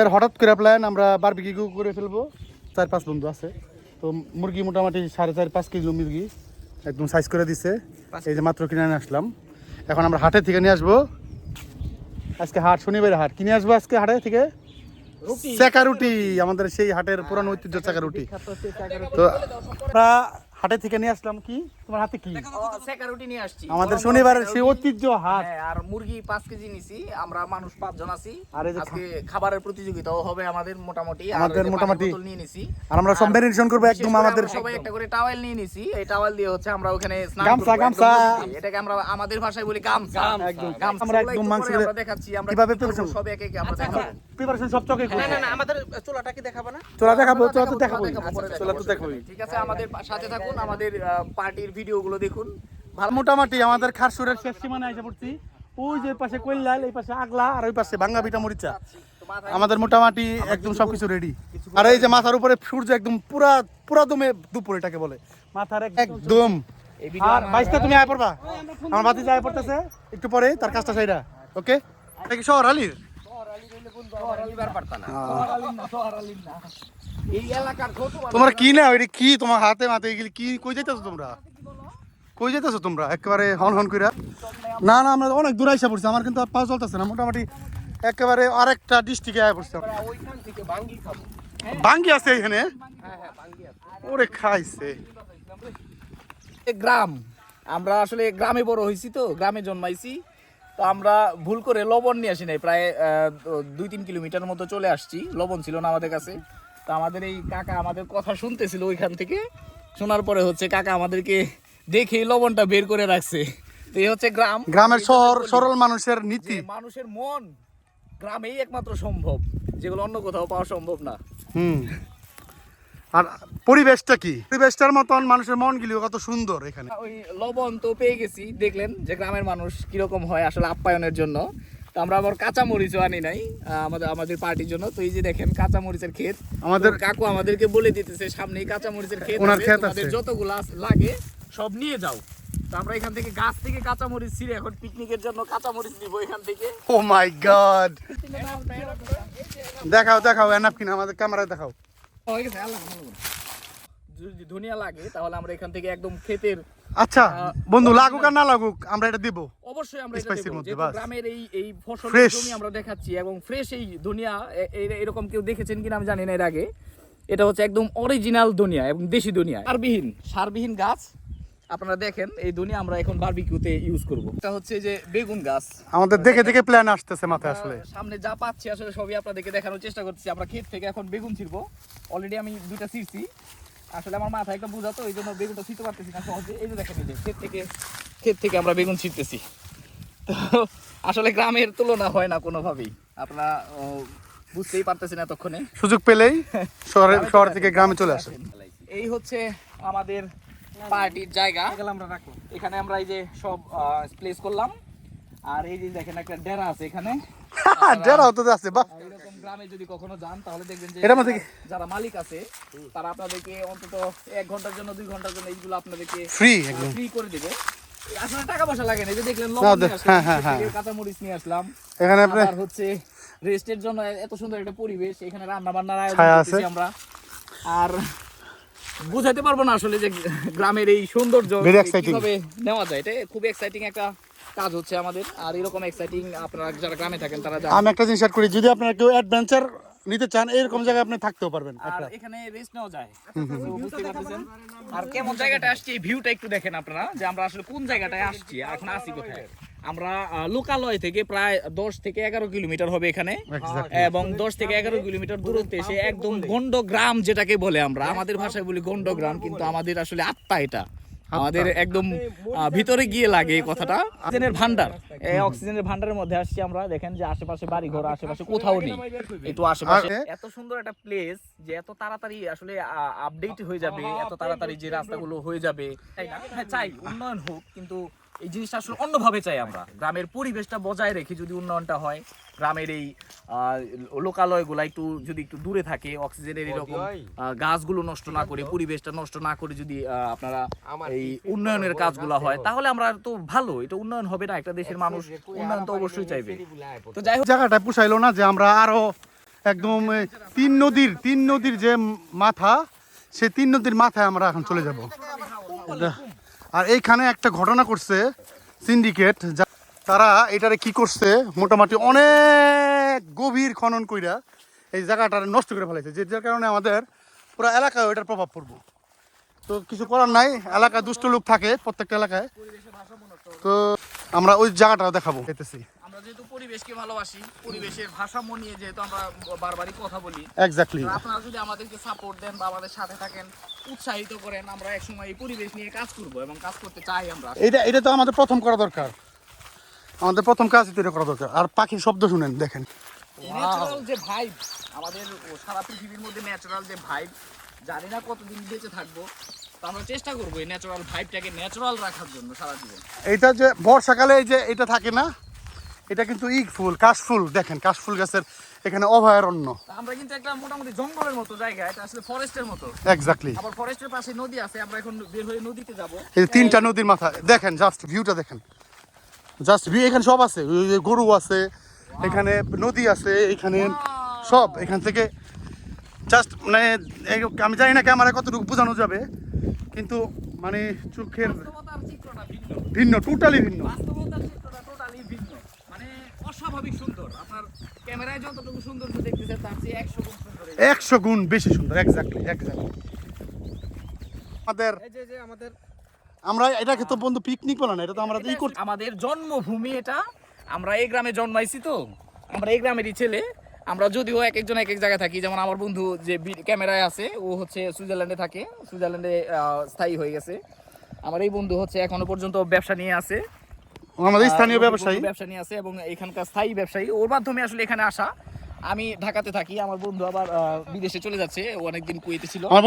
এর হঠাৎ করে প্ল্যান আমরা বারবিকিউ করে ফেলব। চার পাঁচ বন্ধু আছে। তো মুরগি মোটামুটি সাড়ে চার পাঁচ কেজি মুরগি একদম সাইজ করে দিছে। এই যে মাত্র কিনে নিয়ে আসলাম। এখন আমরা হাটের থেকে নিয়ে আসব। আজকে হাট শনিবারে হাট। কিনে আসব আজকে হাটে থেকে? চেকা রুটি। আমাদের সেই হাটের পুরানো ঐতিহ্য চাকা রুটি। তো আমরা হাটে থেকে নিয়ে আসলাম কি? তোমার হাতে কি? সেকারুটি নিয়ে আসছি। আমাদের শনিবারের সেই ঐতিহ্য হাট। হ্যাঁ, আর মুরগি পাঁচ কেজি নিছি আমরা মানুষ পাঁচজন আছি। আজকে খাবারের প্রতিযোগিতাও হবে আমাদের মোটামুটি। আমাদের মোটামুটি- নিয়ে নিছি। আর আমরা সব করব একদম আমাদের সবাই একটা করে টাওয়েল নিয়ে নিছি। এই টাওয়েল দিয়ে হচ্ছে আমরা ওখানে স্নান গামছা, গামছা। এটাকে আমরা আমাদের ভাষায় বলি গামছা। একদম। গামছা আমরা একদম মাংস আমরা দেখাচ্ছি আমরা কীভাবে? সব একে একে আমরা দেখাবো। প্রিপারেশন সব চকে না না না আমাদের চুলাটা কি দেখাবো না? চলা দেখাবো চলা তো দেখাবো চলা তো দেখাবো, দেখাবো। ঠিক আছে আমাদের সাথে থাকুন আমাদের পার্টির ভিডিওগুলো দেখুন। ভালো মোটামুটি আমাদের খারসুরের শেষ সীমানা এসে পড়ছি। ওই যে পাশে কৈলাল এই পাশে আগলা আর ওই পাশে ভাঙ্গা পিঠা মরিচা। আমাদের মোটামুটি একদম সবকিছু রেডি আর এই যে মাথার উপরে সূর্য একদম পুরা পুরা দমে দুপুর এটাকে বলে। মাথার একদম আর বাইশটা তুমি আয় পড়বা। আমার বাতি যায় পড়তেছে একটু পরে তার কাজটা সাইডা ওকে? এটা কি শহর আলির? এই তোমার কি না ওইটা কি তোমার হাতে মাতে এগুলি কি কই যাইতেছো তোমরা? কই যাইতেছো তোমরা? একেবারে হন হন কইরা? না না, আমরা অনেক দূর আইসা পড়ছি, আমার কিন্তু আর পাওয়া চলতেছে না, মোটামুটি একেবারে আরেকটা ডিস্ট্রিক্টে আয়া পড়ছি বাঙ্গি আছে এখানে? ওরে খাইছে। গ্রাম, আমরা আসলে গ্রামে বড় হয়েছি তো, গ্রামে জন্মাইছি, তো আমরা ভুল করে লবণ নিয়ে আসি নাই, প্রায় দুই তিন কিলোমিটার মতো চলে আসছি, লবণ ছিল না আমাদের কাছে। তো আমাদের এই কাকা আমাদের কথা শুনতেছিল ওইখান থেকে, শোনার পরে হচ্ছে কাকা আমাদেরকে দেখে লবণটা বের করে রাখছে। তো এই হচ্ছে গ্রাম। গ্রামের শহর সরল মানুষের নীতি। মানুষের মন গ্রামেই একমাত্র সম্ভব যেগুলো অন্য কোথাও পাওয়া সম্ভব না। হুম। আর পরিবেশটা কি? পরিবেশটার মতন মানুষের মন গিলিও কত সুন্দর এখানে। ওই লবণ তো পেয়ে গেছি দেখলেন যে গ্রামের মানুষ কীরকম হয় আসলে আপ্যায়নের জন্য। তো আমরা আবার কাঁচা মরিচও আনি নাই আমাদের আমাদের পার্টির জন্য। তো এই যে দেখেন কাঁচা মরিচের ক্ষেত। আমাদের কাকু আমাদেরকে বলে দিতেছে সামনেই কাঁচা মরিচের ক্ষেত ওনার আছে, ক্ষেত আছে। যতগুলো লাগে সব নিয়ে যাও। তো আমরা এখান থেকে গাছ থেকে কাঁচা মরিচ ছিঁড়ে এখন পিকনিকের জন্য কাঁচামরিচ নিব এখান থেকে। Oh my God. দেখাও দেখাও এনাফ কিনা আমাদের ক্যামেরায় দেখাও। হয়ে। যদি ধনিয়া লাগে তাহলে আমরা এখান থেকে একদম ক্ষেতের আচ্ছা বন্ধু লাগুক আর না লাগুক আমরা এটা দিব। অবশ্যই আমরা এটা যেহেতু গ্রামের এই এই ফসল। জমি আমরা দেখাচ্ছি এবং ফ্রেশ এই ধনিয়া এরকম কেউ দেখেছেন কিনা আমি জানি না এর আগে। এটা হচ্ছে একদম অরিজিনাল ধনিয়া এবং দেশি ধনিয়া। সারবিহীন সারবিহীন গাছ। আপনারা দেখেন এই ধনিয়া আমরা এখন বারবিকিউতে ইউজ করব। এটা হচ্ছে যে বেগুন গাছ। আমাদের দেখে দেখে প্ল্যান আসতেছে মাথায় আসলে। সামনে যা পাচ্ছি আসলে সবই আপনাদেরকে দেখানোর চেষ্টা করছি আমরা ক্ষেত থেকে এখন বেগুন ছিড়বো। অলরেডি আমি দুইটা ছিঁড়ছি। আসলে আমার মাথায় একটা বোঝা তো এই জন্য বেগুনটা ছিঁড়তে পারতেছি না সহজে। এই যে দেখেন এই যে ক্ষেত থেকে ক্ষেত থেকে আমরা বেগুন ছিঁড়তেছি। তো আসলে গ্রামের তুলনা হয় না কোনোভাবেই। আপনারা বুঝতেই পারতেছেন এতক্ষণে। সুযোগ পেলেই শহরে শহর থেকে গ্রামে চলে আসে এই হচ্ছে আমাদের পার্টির জায়গা। আমরা রাখো এখানে আমরা এই যে সব প্লেস করলাম। আর এই যে দেখেন একটা ডেরা আছে এখানে। তো আছে বাহ। এরকম গ্রামে যদি কখনো যান তাহলে দেখবেন যে যারা মালিক আছে তারা আপনাদেরকে অন্তত এক ঘণ্টার জন্য দুই ঘণ্টার জন্য এইগুলো আপনাদেরকে ফ্রি একদম। ফ্রি করে দিবে। আসলে টাকা পয়সা লাগে না এই যে দেখলেন লবণ হ্যাঁ, হ্যাঁ, হ্যাঁ। থেকে কাঁচামরিচ নিয়ে আসলাম। এখানে আপনি আবার হচ্ছে রেস্টের জন্য এত সুন্দর একটা পরিবেশ এখানে রান্না বান্নার আয়োজন করতেছি। আমরা। আর বুঝাইতে পারব না আসলে যে গ্রামের এই সৌন্দর্য কীভাবে নেওয়া যায়। এটা খুব এক্সাইটিং একটা কাজ হচ্ছে আমাদের। আর এরকম এক্সাইটিং আপনারা যারা গ্রামে থাকেন তারা আমি একটা জিনিস অ্যাড করি যদি আপনারা কেউ অ্যাডভেঞ্চার নিতে চান এরকম জায়গায় আপনি থাকতেও পারবেন। আর এখানে রেস্ট নেওয়া যায়। আর কেমন জায়গাটা আসছি এই ভিউটা একটু দেখেন আপনারা যে আমরা আসলে কোন জায়গাটায় আসছি এখন আসি কোথায়? আমরা লোকালয় থেকে প্রায় দশ থেকে এগারো কিলোমিটার হবে এখানে। এবং দশ থেকে এগারো কিলোমিটার দূরত্বে এসে একদম গন্ড গ্রাম যেটাকে বলে আমরা আমাদের ভাষায় বলি গন্ড গ্রাম কিন্তু আমাদের আসলে আত্মা এটা। আমাদের একদম ভিতরে গিয়ে লাগে এই কথাটা। অক্সিজেনের ভান্ডার। এই অক্সিজেনের ভান্ডারের মধ্যে আসছি আমরা। দেখেন যে আশেপাশে বাড়ি ঘর আশেপাশে কোথাও নেই। একটু আশেপাশে। এত সুন্দর একটা প্লেস যে এত তাড়াতাড়ি আসলে আপডেট হয়ে যাবে। এত তাড়াতাড়ি যে রাস্তাগুলো হয়ে যাবে। তাই না? হ্যাঁ চাই উন্নয়ন হোক কিন্তু এই জিনিসটা আসলে অন্যভাবে চাই আমরা। গ্রামের পরিবেশটা বজায় রেখে যদি উন্নয়নটা হয় গ্রামের এই লোকালয়গুলা একটু যদি একটু দূরে থাকে অক্সিজেনের এরকম গাছগুলো নষ্ট না করে পরিবেশটা নষ্ট না করে যদি আপনারা এই উন্নয়নের কাজগুলো হয় তাহলে আমরা তো ভালো এটা উন্নয়ন হবে না একটা দেশের মানুষ উন্নয়ন তো অবশ্যই চাইবে। তো যাই হোক। জায়গাটা পুষাইলো না যে আমরা আরও একদম তিন নদীর তিন নদীর যে মাথা সে তিন নদীর মাথায় আমরা এখন চলে যাব। আর এইখানে একটা ঘটনা করছে সিন্ডিকেট যা তারা এটারে কি করছে, মোটামুটি অনেক গভীর খনন কইরা এই জায়গাটা নষ্ট করে ফেলেছে যে যার কারণে আমাদের পুরো এলাকায় ওইটার প্রভাব পড়ব। তো কিছু করার নাই, এলাকায় দুষ্ট লোক থাকে প্রত্যেকটা এলাকায়। তো আমরা ওই জায়গাটা দেখাবো যেতেছি আমরা যেহেতু পরিবেশকে ভালোবাসি পরিবেশের ভারসাম্য নিয়ে যেহেতু আমরা বারবারই কথা বলি এক্স্যাক্টলি আপনারা যদি আমাদেরকে সাপোর্ট দেন বা আমাদের সাথে থাকেন উৎসাহিত করেন আমরা একসময় এই পরিবেশ নিয়ে কাজ করব এবং কাজ করতে চাই আমরা। এটা এটা তো আমাদের প্রথম করা দরকার। আমাদের প্রথম কাজ এটা করা দরকার। আর পাখির শব্দ শুনেন দেখেন। ন্যাচারাল যে ভাইব আমাদের সারা পৃথিবীর মধ্যে ন্যাচারাল যে ভাইব জানি না কতদিন বেঁচে থাকব তো আমরা চেষ্টা করব এই ন্যাচারাল ভাইবটাকে ন্যাচারাল রাখার জন্য সারা জীবন। এটা যে বর্ষাকালে এই যে এটা থাকে না এটা কিন্তু ইগ ফুল কাশফুল দেখেন কাশফুল গাছের এখানে অভয়ারণ্য আমরা কিন্তু একটা মোটামুটি জঙ্গলের মতো জায়গা এটা আসলে ফরেস্টের মতো। এক্স্যাক্টলি আবার ফরেস্টের পাশে নদী আছে আমরা এখন বের হয়ে নদীতে যাব। এই তিনটা নদীর মাথা দেখেন জাস্ট ভিউটা দেখেন। জাস্ট ভিউ এখানে সব আছে গরু আছে এখানে নদী আছে এখানে সব এখান থেকে জাস্ট মানে আমি জানি না ক্যামেরা কতটুকু বোঝানো যাবে কিন্তু মানে চোখের ভিন্ন। ভিন্ন টোটালি ভিন্ন বাস্তবতার চিত্রটা টোটালি ভিন্ন মানে অস্বাভাবিক সুন্দর আপনার ক্যামেরায় যতটুকু সুন্দর দেখতেছেন তার চেয়ে একশো গুণ সুন্দর একশো গুণ বেশি সুন্দর এক্স্যাক্টলি এক্স্যাক্টলি আমাদের এই যে যে আমাদের আমরা এটাকে তো বন্ধু পিকনিক বলে না এটা তো আমরা ই করছি। আমাদের জন্মভূমি এটা। আমরা এই গ্রামে জন্মাইছি তো। আমরা এই গ্রামেরই ছেলে। আমরা যদিও এক একজন এক এক জায়গায় থাকি যেমন আমার বন্ধু যে ক্যামেরায় আছে ও হচ্ছে সুইজারল্যান্ডে থাকে। সুইজারল্যান্ডে স্থায়ী হয়ে গেছে। আমার এই বন্ধু হচ্ছে এখনও পর্যন্ত ব্যবসা নিয়ে আছে। আমাদের স্থানীয় ব্যবসায়ী। ব্যবসায়ী ব্যবসা নিয়ে আছে এবং এখানকার স্থায়ী ব্যবসায়ী। ওর মাধ্যমে আসলে এখানে আসা। আমি ঢাকাতে থাকি আমার বন্ধু আবার আহ, বিদেশে চলে যাচ্ছে ও অনেকদিন কুয়েতে ছিল।